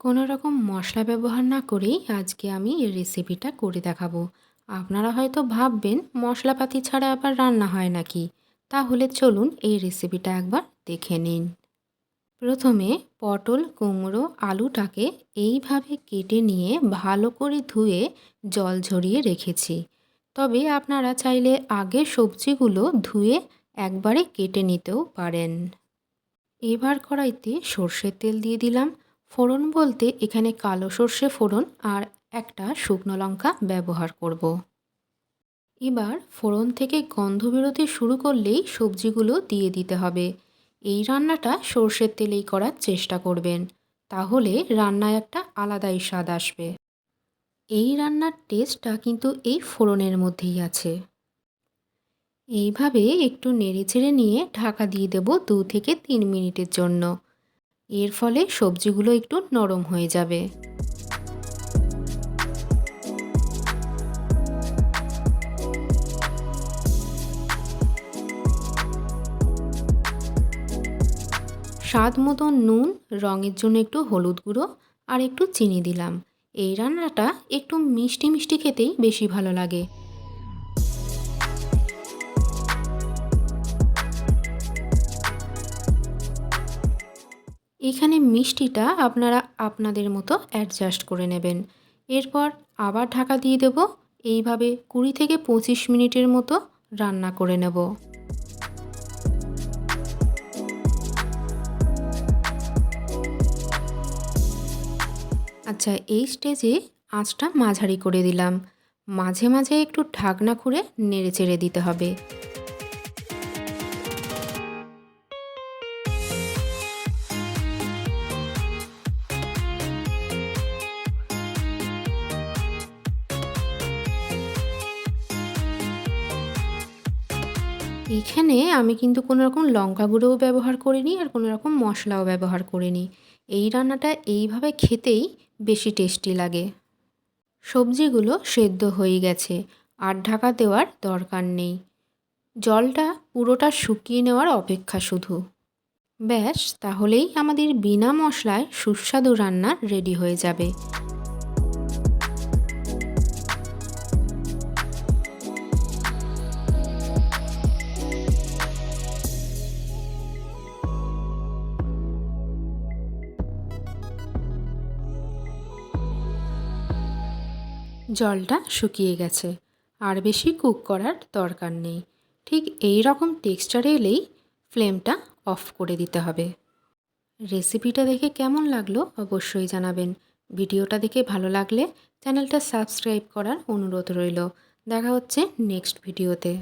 কোনো রকম মশলা ব্যবহার না করেই আজকে আমি এই রেসিপিটা করে দেখাবো। আপনারা হয়তো ভাববেন, মশলাপাতি ছাড়া আবার রান্না হয় নাকি? তাহলে চলুন এই রেসিপিটা একবার দেখে নিন। প্রথমে পটল, কুমড়ো, আলুটাকে এইভাবে কেটে নিয়ে ভালো করে ধুয়ে জল ঝরিয়ে রেখেছি। তবে আপনারা চাইলে আগে সবজিগুলো ধুয়ে একবারে কেটে নিতেও পারেন। এবার কড়াইতে সর্ষের তেল দিয়ে দিলাম। ফোড়ন বলতে এখানে কালো সর্ষে ফোড়ন আর একটা শুকনো লঙ্কা ব্যবহার করব। এবার ফোড়ন থেকে গন্ধ বেরোতে শুরু করলেই সবজিগুলো দিয়ে দিতে হবে। এই রান্নাটা সর্ষের তেলেই করার চেষ্টা করবেন, তাহলে রান্নায় একটা আলাদাই স্বাদ আসবে। এই রান্নার টেস্টটা কিন্তু এই ফোড়নের মধ্যেই আছে। এইভাবে একটু নেড়েচেড়ে নিয়ে ঢাকা দিয়ে দেব দু থেকে তিন মিনিটের জন্য। এর ফলে সবজিগুলো একটু নরম হয়ে যাবে। স্বাদ মতো নুন, রঙের জন্য একটু হলুদ গুঁড়ো আর একটু চিনি দিলাম। এই রান্নাটা একটু মিষ্টি মিষ্টি খেতেই বেশি ভালো লাগে। এখানে মিষ্টিটা আপনারা আপনাদের মতো অ্যাডজাস্ট করে নেবেন। এরপর আবার ঢাকা দিয়ে দেব। এইভাবে কুড়ি থেকে পঁচিশ মিনিটের মতো রান্না করে নেব। আচ্ছা এই স্টেজে আঁচটা মাঝারি করে দিলাম। মাঝে মাঝে একটু ঢাকনা খুঁড়ে নেড়ে চেড়ে দিতে হবে। এখানে আমি কিন্তু কোনো রকম লঙ্কা গুঁড়োও ব্যবহার করিনি আর কোনো রকম মশলাও ব্যবহার করিনি। এই রান্নাটা এইভাবে খেতেই বেশি টেস্টি লাগে। সবজিগুলো সেদ্ধ হয়ে গেছে, আর ঢাকা দেওয়ার দরকার নেই। জলটা পুরোটা শুকিয়ে নেওয়ার অপেক্ষা শুধু। ব্যাস, তাহলেই আমাদের বিনা মশলায় সুস্বাদু রান্না রেডি হয়ে যাবে। জলটা শুকিয়ে গেছে। আর বেশি কুক করার দরকার নেই। ঠিক এই রকম টেক্সচারে এলেই ফ্লেমটা অফ করে দিতে হবে। রেসিপিটা দেখে কেমন লাগল অবশ্যই জানাবেন। ভিডিওটা দেখে ভালো লাগলে চ্যানেলটা সাবস্ক্রাইব করার অনুরোধ রইল। দেখা হচ্ছে নেক্সট ভিডিওতে